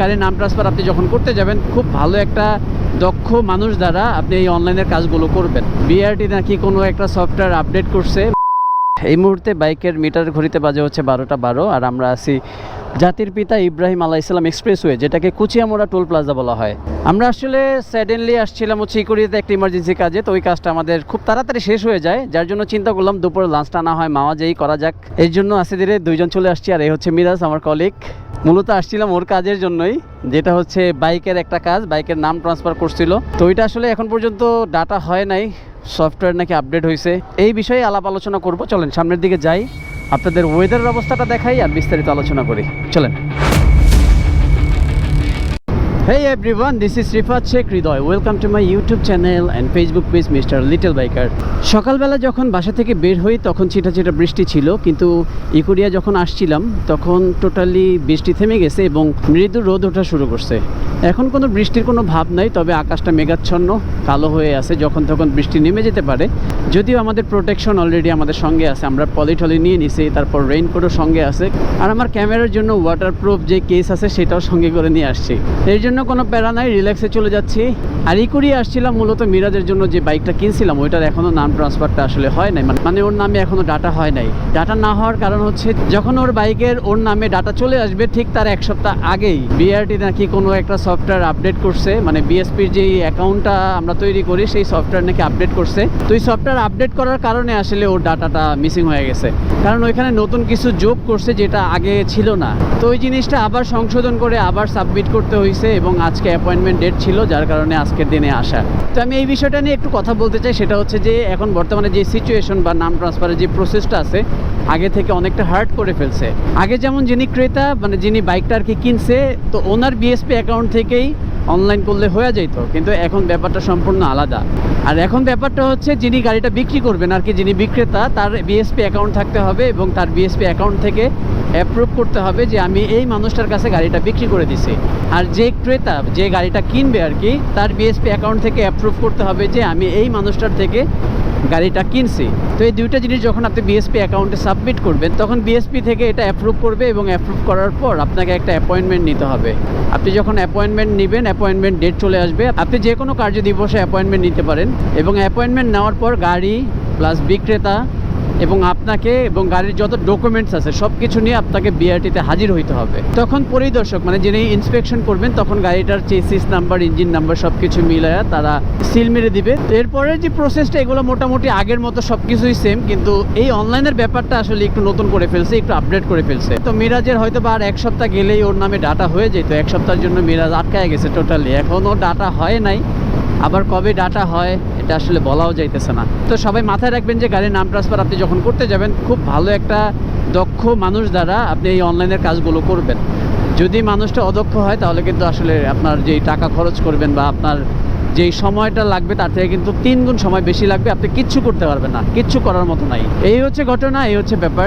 গাড়ির নাম ট্রান্সফার আপনি যখন করতে যাবেন, খুব ভালো একটা দক্ষ মানুষ দ্বারা আপনি এই অনলাইনের কাজগুলো করবেন। বিআরটি নাকি কোনো একটা সফটওয়্যার আপডেট করছে। এই মুহূর্তে বাইকের মিটার ঘড়িতে বাজে হচ্ছে বারোটা বারো, আর আমরা আছি জাতির পিতা ইব্রাহিম আলাহ ইসলাম এক্সপ্রেসওয়ে, যেটাকে কুচিয়ামোড়া টোল প্লাজা বলা হয়। আমরা আসলে স্যাডেনলি আসছিলাম হচ্ছে ইকুরিতে একটা ইমার্জেন্সি কাজে, তো ওই কাজটা আমাদের খুব তাড়াতাড়ি শেষ হয়ে যায়। যার জন্য চিন্তা করলাম, দুপুরে লাঞ্চটা না হয়, মাওয়া যেই করা যাক। এর জন্য আসে ধীরে দুইজন চলে আসছি, আর এই হচ্ছে মিরাজ, আমার কলিগ মূলত আসছিলাম ওর কাজের জন্যই, যেটা হচ্ছে বাইকের একটা কাজ, বাইকের নাম ট্রান্সফার করছিল। তো ওইটা আসলে এখন পর্যন্ত ডাটা হয় নাই সফটওয়্যার নাকি আপডেট হয়েছে এই বিষয়ে আলাপ আলোচনা করব, চলেন সামনের দিকে যাই। আপনাদের ওয়েদারের অবস্থাটা দেখাই আর বিস্তারিত আলোচনা করি। চলেন। Hey everyone, this is Rifat Sheikh Hridoy. Welcome to my YouTube channel and Facebook page Mr. Little Biker. সকালবেলা যখন বাসা থেকে বের হই তখন ছিটা ছিটা বৃষ্টি ছিল কিন্তু ইকুরিয়া যখন আসছিলাম তখন টোটালি বৃষ্টি থেমে গেছে এবং মৃদু রোদ ওঠা শুরু করছে এখন কোনো বৃষ্টির কোনো ভাব নাই তবে আকাশটা মেঘাচ্ছন্ন কালো হয়ে আছে যখন তখন বৃষ্টি নেমে যেতে পারে যদিও আমাদের প্রোটেকশন অলরেডি আমাদের সঙ্গে আছে আমরা পলিটলি নিয়ে নিছি তারপর রেইনকোটও সঙ্গে আছে আর আমার ক্যামেরার জন্য ওয়াটারপ্রুফ যে কেস আছে সেটাও সঙ্গে করে নিয়ে আসছি এর জন্য কোনো প্যারা নাই রিল্যাক্সে চলে যাচ্ছি। আর ই করিয়ে আসছিলাম মূলত মিরাজের জন্য যে বাইকটা কিনছিলাম, ওইটার এখনও নাম ট্রান্সফারটা আসলে হয় নাই। মানে ওর নামে এখনও ডাটা হয় নাই। ডাটা না হওয়ার কারণ হচ্ছে, যখন ওর বাইকের ওর নামে ডাটা চলে আসবে, ঠিক তার এক সপ্তাহ আগেই বিআরটি নাকি কোনো একটা সফটওয়্যার আপডেট করছে মানে বিএসপির যে অ্যাকাউন্টটা আমরা তৈরি করি, সেই সফটওয়্যার নাকি আপডেট করছে। তো এই সফটওয়্যার আপডেট করার কারণে আসলে ওর ডাটাটা মিসিং হয়ে গেছে। কারণ ওইখানে নতুন কিছু যোগ করছে যেটা আগে ছিল না। তো ওই জিনিসটা আবার সংশোধন করে আবার সাবমিট করতে হয়েছে এবং আজকে অ্যাপয়েন্টমেন্ট ডেট ছিল, যার কারণে আজকের দিনে আসা। তো আমি এই বিষয়টা নিয়ে একটু কথা বলতে চাই, সেটা হচ্ছে যে এখন বর্তমানে যে সিচুয়েশন বা নাম ট্রান্সফারের যে প্রসেসটা আছে, আগে থেকে অনেকটা হার্ড করে ফেলছে। আগে যেমন যিনি ক্রেতা মানে যিনি বাইকটা আর কি কিনছে, তো ওনার বিএসপি অ্যাকাউন্ট থেকেই অনলাইন করলে হয়ে যেত কিন্তু এখন ব্যাপারটা সম্পূর্ণ আলাদা। আর এখন ব্যাপারটা হচ্ছে, যিনি গাড়িটা বিক্রি করবেন আর কি, যিনি বিক্রেতা, তার বিএসপি অ্যাকাউন্ট থাকতে হবে এবং তার বিএসপি অ্যাকাউন্ট থেকে অ্যাপ্রুভ করতে হবে যে আমি এই মানুষটার কাছে গাড়িটা বিক্রি করে দিছি। আর যে ক্রেতা যে গাড়িটা কিনবে আর কি, তার বিএসপি অ্যাকাউন্ট থেকে অ্যাপ্রুভ করতে হবে যে আমি এই মানুষটার থেকে গাড়িটা কিনছি। তো এই দুইটা জিনিস যখন আপনি বিএসপি অ্যাকাউন্টে সাবমিট করবেন, তখন বিএসপি থেকে এটা অ্যাপ্রুভ করবে এবং অ্যাপ্রুভ করার পর আপনাকে একটা অ্যাপয়েন্টমেন্ট নিতে হবে। আপনি যখন অ্যাপয়েন্টমেন্ট নেবেন অ্যাপয়েন্টমেন্ট ডেট চলে আসবে। আপনি যে কোনো কার্য দিবসে অ্যাপয়েন্টমেন্ট নিতে পারেন এবং অ্যাপয়েন্টমেন্ট নেওয়ার পর গাড়ি প্লাস বিক্রেতা এবং আপনাকে এবং গাড়ির যত ডকুমেন্টস আছে সব কিছু নিয়ে আপনাকে বিআরটিতে হাজির হইতে হবে। তখন পরিদর্শক মানে যিনি ইন্সপেকশন করবেন, তখন গাড়িটার চেসিস নাম্বার ইঞ্জিন নাম্বার সব কিছু মিলায়া তারা সিল মেরে দিবে। তো এরপরের যে প্রসেসটা এগুলো মোটামুটি আগের মতো সব কিছুই সেম কিন্তু এই অনলাইনের ব্যাপারটা আসলে একটু নতুন করে ফেলছে, একটু আপডেট করে ফেলছে। তো মিরাজের হয়তো বা আর এক সপ্তাহ গেলেই ওর নামে ডাটা হয়ে যেত এক সপ্তাহের জন্য মিরাজ আটকায় গেছে টোটালি এখনও ডাটা হয় নাই। আবার কবে ডাটা হয়? এটা আসলে বলাও যাইতেছে না। তো সবাই মাথায় রাখবেন যে গাড়ির নাম ট্রান্সফার আপনি যখন করতে যাবেন, খুব ভালো একটা দক্ষ মানুষ দ্বারা আপনি এই অনলাইনের কাজগুলো করবেন। যদি মানুষটা অদক্ষ হয়, তাহলে কিন্তু আসলে আপনার যেই টাকা খরচ করবেন বা আপনার যেই সময়টা লাগবে, তার থেকে কিন্তু তিন গুণ সময় বেশি লাগবে। আপনি কিচ্ছু করতে পারবেন না, কিচ্ছু করার মতো নাই। এই হচ্ছে ঘটনা, এই হচ্ছে ব্যাপার।